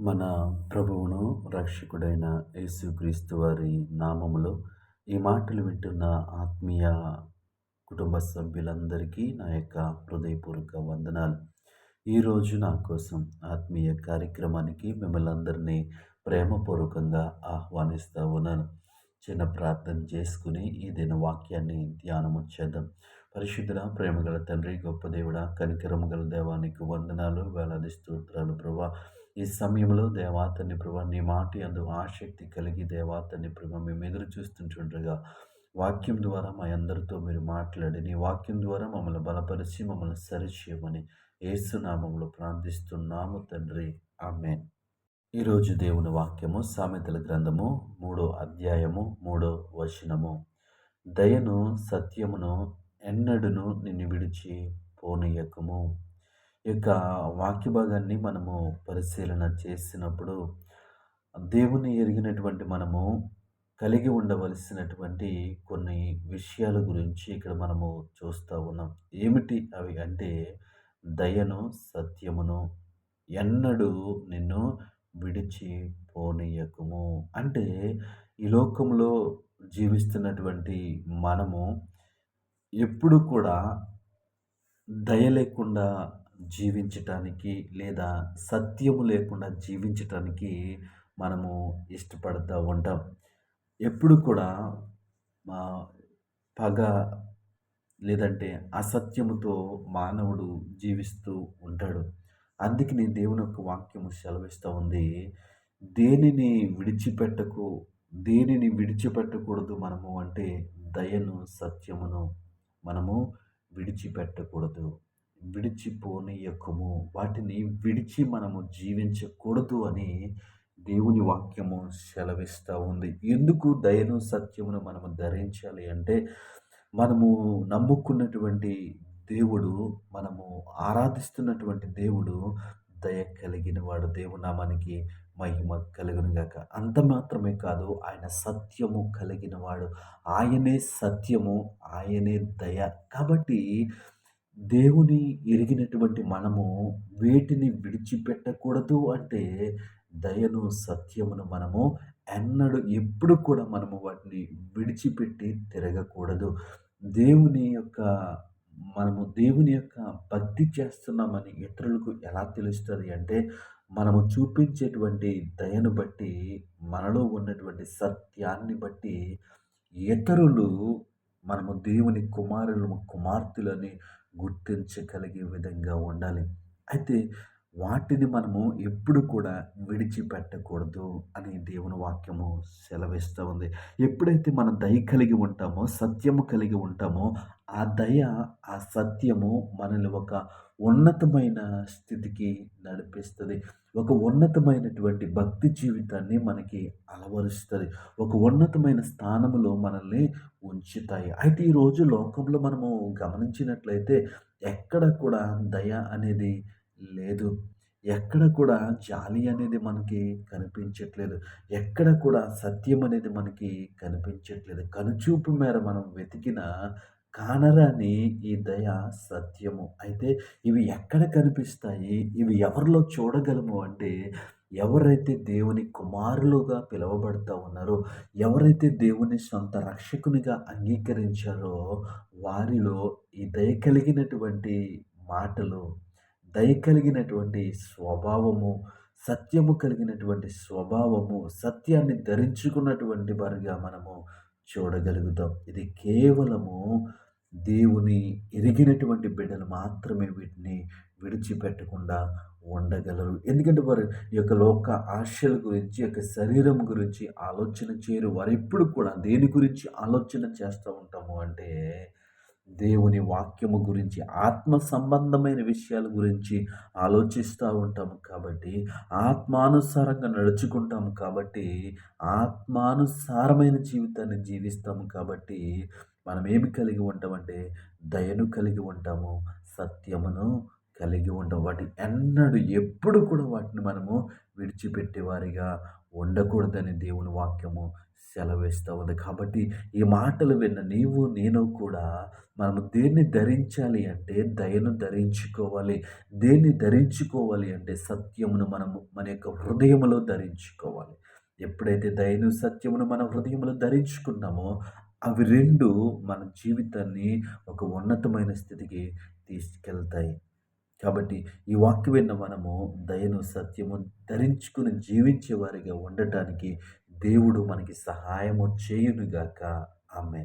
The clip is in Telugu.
మన ప్రభువును రక్షకుడైన యేసుక్రీస్తు వారి నామములో ఈ మాటలు వింటున్న ఆత్మీయ కుటుంబ సభ్యులందరికీ నా యొక్క హృదయపూర్వక వందనాలు. ఈరోజు నా కోసం ఆత్మీయ కార్యక్రమానికి మిమ్మల్ని అందరినీ ప్రేమపూర్వకంగా ఆహ్వానిస్తూ ఉన్నాను. చిన్న ప్రార్థన చేసుకుని ఈ దిన వాక్యాన్ని ధ్యానము చేద్దాం. పరిశుద్ధుల ప్రేమగల తండ్రి గొప్ప దేవుడ కనికరము గల దేవానికి వందనాలు వేలాది స్తోత్రాలు ప్రభా. ఈ సమయంలో దేవాతని ప్రభా నీ మాట అందు ఆసక్తి కలిగి దేవాతని ప్రభా మేము ఎదురు చూస్తుంటుండగా వాక్యం ద్వారా మా అందరితో మీరు మాట్లాడి నీ వాక్యం ద్వారా మమ్మల్ని బలపరిచి మమ్మల్ని సరిచేయమని ఏసునామంలో ప్రార్థిస్తున్నాము తండ్రి. ఆమె ఈరోజు దేవుని వాక్యము సామెతల గ్రంథము మూడో అధ్యాయము మూడో వచనము. దయను సత్యమును ఎన్నడును నిన్ను విడిచి పోనీయకము. యొక్క వాక్య భాగాన్ని మనము పరిశీలన చేసినప్పుడు దేవుని ఎరిగినటువంటి మనము కలిగి ఉండవలసినటువంటి కొన్ని విషయాల గురించి ఇక్కడ మనము చూస్తూ ఉన్నాం. ఏమిటి అవి అంటే దయను సత్యమును ఎన్నడూ నిన్ను విడిచి పోనీయకము అంటే ఈ లోకంలో జీవిస్తున్నటువంటి మనము ఎప్పుడు కూడా దయ లేకుండా జీవించటానికి లేదా సత్యము లేకుండా జీవించటానికి మనము ఇష్టపడుతూ ఉంటాం. ఎప్పుడు కూడా మా పగ లేదంటే అసత్యముతో మానవుడు జీవిస్తూ ఉంటాడు. అందుకే నేను దేవుని యొక్క వాక్యము సెలవిస్తూ ఉంది. దేనిని విడిచిపెట్టకు దేనిని విడిచిపెట్టకూడదు మనము అంటే దయను సత్యమును మనము విడిచిపెట్టకూడదు. విడిచిపోనీయకము. వాటిని విడిచి మనము జీవించకూడదు అని దేవుని వాక్యము సెలవిస్తూ ఉంది. ఎందుకు దయను సత్యమును మనము ధరించాలి అంటే మనము నమ్ముకున్నటువంటి దేవుడు మనము ఆరాధిస్తున్నటువంటి దేవుడు దయ కలిగిన వాడు దేవునామానికి మహిమ కలుగునుగాక అంత మాత్రమే కాదు ఆయన సత్యము కలిగిన వాడు ఆయనే సత్యము ఆయనే దయ. కాబట్టి దేవుని ఎరిగినటువంటి మనము వేటిని విడిచిపెట్టకూడదు అంటే దయను సత్యమును మనము ఎన్నడూ ఎప్పుడు కూడా మనము వాటిని విడిచిపెట్టి తిరగకూడదు. దేవుని యొక్క మనము దేవుని యొక్క భక్తి చేస్తున్నామని ఇతరులకు ఎలా తెలుస్తుంది అంటే మనము చూపించేటువంటి దయను బట్టి మనలో ఉన్నటువంటి సత్యాన్ని బట్టి ఇతరులు మనము దేవుని కుమారులు కుమార్తెలని గుర్తించగలిగే విధంగా ఉండాలి. అయితే వాటిని మనము ఎప్పుడు కూడా విడిచిపెట్టకూడదు అని దేవుని వాక్యము సెలవిస్తూ ఉంది. ఎప్పుడైతే మనం దయ కలిగి ఉంటామో సత్యము కలిగి ఉంటామో ఆ దయ ఆ సత్యము మనల్ని ఒక ఉన్నతమైన స్థితికి నడిపిస్తుంది. ఒక ఉన్నతమైనటువంటి భక్తి జీవితాన్ని మనకి అలవరుస్తుంది. ఒక ఉన్నతమైన స్థానంలో మనల్ని ఉంచుతాయి. అయితే ఈరోజు లోకంలో మనము గమనించినట్లయితే ఎక్కడ కూడా దయ అనేది లేదు. ఎక్కడ కూడా జాలి అనేది మనకి కనిపించట్లేదు. ఎక్కడ కూడా సత్యం అనేది మనకి కనిపించట్లేదు. కనుచూపు మేర మనం వెతికిన కానరాని ఈ దయ సత్యము. అయితే ఇవి ఎక్కడ కనిపిస్తాయి? ఇవి ఎవరిలో చూడగలము అంటే ఎవరైతే దేవుని కుమారులుగా పిలువబడుతూ ఉన్నారో ఎవరైతే దేవుని సొంత రక్షకునిగా అంగీకరించారో వారిలో ఈ దయ కలిగినటువంటి మాటలు దయ కలిగినటువంటి స్వభావము సత్యము కలిగినటువంటి స్వభావము సత్యాన్ని ధరించుకున్నటువంటి వారిగా మనము చూడగలుగుతాం. ఇది కేవలము దేవుని ఎరిగినటువంటి బిడ్డలు మాత్రమే వీటిని విడిచిపెట్టకుండా ఉండగలరు ఎందుకంటే వారు ఈ యొక్క లోక ఆశల గురించి యొక్క శరీరం గురించి ఆలోచన చేయరు. వారు ఎప్పుడు కూడా దేని గురించి ఆలోచన చేస్తూ ఉంటాము అంటే దేవుని వాక్యము గురించి ఆత్మ సంబంధమైన విషయాల గురించి ఆలోచిస్తూ ఉంటాము కాబట్టి ఆత్మానుసారంగా నడుచుకుంటాము కాబట్టి ఆత్మానుసారమైన జీవితాన్ని జీవిస్తాము కాబట్టి మనం ఏమి కలిగి ఉంటామంటే దయను కలిగి ఉంటాము సత్యమును కలిగి ఉంటాం వాటి ఎన్నడూ ఎప్పుడు కూడా వాటిని మనము విడిచిపెట్టేవారిగా ఉండకూడదని దేవుని వాక్యము సెలవిస్తూ ఉంది కాబట్టి ఈ మాటలు విన్న నీవు నేను కూడా మనము దేన్ని ధరించాలి అంటే దయను ధరించుకోవాలి. దేన్ని ధరించుకోవాలి అంటే సత్యమును మనము మన యొక్క హృదయములో ధరించుకోవాలి. ఎప్పుడైతే దయను సత్యమును మన హృదయంలో ధరించుకున్నామో అవి రెండు మన జీవితాన్ని ఒక ఉన్నతమైన స్థితికి తీసుకెళ్తాయి. కాబట్టి ఈ వాక్యం విన్న మనము దయను సత్యము ధరించుకుని జీవించే వారిగా ఉండటానికి దేవుడు మనకి సహాయము చేయునుగాక. ఆమె